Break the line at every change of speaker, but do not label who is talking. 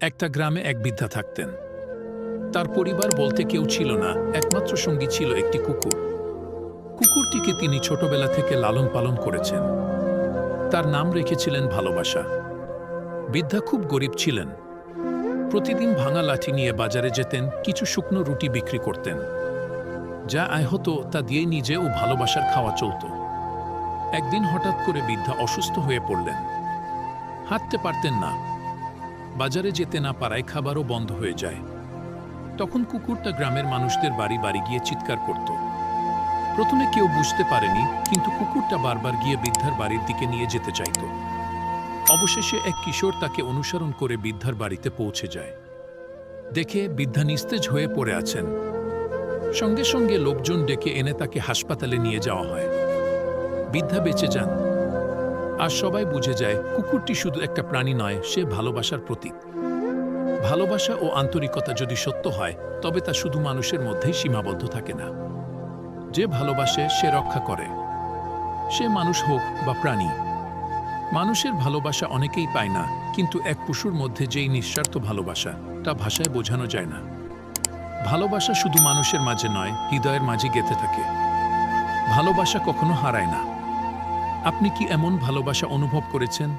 একটা গ্রামে এক বৃদ্ধা থাকতেন। তার পরিবার বলতে কেউ ছিল না, একমাত্র সঙ্গী ছিল একটি কুকুর। কুকুরটিকে তিনি ছোটবেলা থেকে লালন পালন করেছেন। তার নাম রেখেছিলেন ভালোবাসা। বৃদ্ধা খুব গরিব ছিলেন। প্রতিদিন ভাঙা লাঠি নিয়ে বাজারে যেতেন, কিছু শুকনো রুটি বিক্রি করতেন। যা আয় হতো তা দিয়ে নিজে ও ভালোবাসার খাওয়া চলত। একদিন হঠাৎ করে বৃদ্ধা অসুস্থ হয়ে পড়লেন। হাঁটতে পারতেন না। বাজারে যেতে না পারায় খাবারও বন্ধ হয়ে যায়। তখন কুকুরটা গ্রামের মানুষদের বাড়ি বাড়ি গিয়ে চিৎকার করত। প্রথমে কেউ বুঝতে পারেনি, কিন্তু কুকুরটা বারবার গিয়ে বৃদ্ধার বাড়ির দিকে নিয়ে যেতে চাইত। অবশেষে এক কিশোর তাকে অনুসরণ করে বৃদ্ধার বাড়িতে পৌঁছে যায়। দেখে বৃদ্ধা নিস্তেজ হয়ে পড়ে আছেন। সঙ্গে সঙ্গে লোকজন ডেকে এনে তাকে হাসপাতালে নিয়ে যাওয়া হয়। বৃদ্ধা বেঁচে যান। আর সবাই বুঝে যায়, কুকুরটি শুধু একটা প্রাণী নয়, সে ভালোবাসার প্রতীক। ভালোবাসা ও আন্তরিকতা যদি সত্য হয়, তবে তা শুধু মানুষের মধ্যেই সীমাবদ্ধ থাকে না। যে ভালোবাসে, সে রক্ষা করে। সে মানুষ হোক বা প্রাণী, মানুষের ভালোবাসা অনেকেই পায় না, কিন্তু এক পশুর মধ্যে যেই নিঃস্বার্থ ভালোবাসা, তা ভাষায় বোঝানো যায় না। ভালোবাসা শুধু মানুষের মাঝে নয়, হৃদয়ের মাঝে গেঁথে থাকে। ভালোবাসা কখনো হারায় না। আপনি কি এমন ভালোবাসা অনুভব করেছেন?